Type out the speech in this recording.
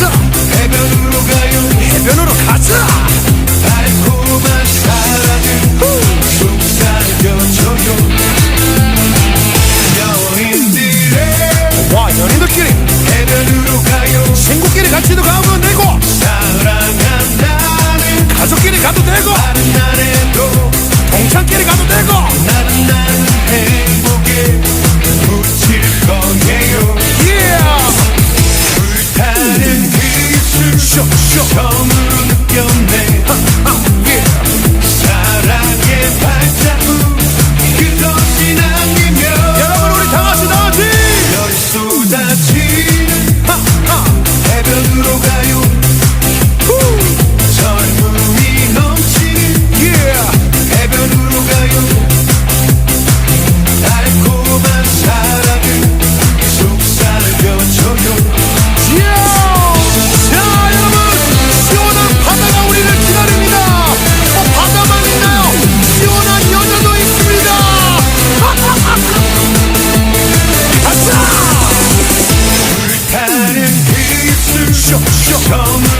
가자 해변으로 가요. 해변으로 가자. 달콤한 사랑을 속삭여줘요. 연인들의 와 연인들끼리. 해변으로 가요. 친구끼리 같이도 가면 되고. 사랑한다는 가족끼리 가도 되고. 다른 날에도 동창끼리 가도 되고. 나는 나는 come.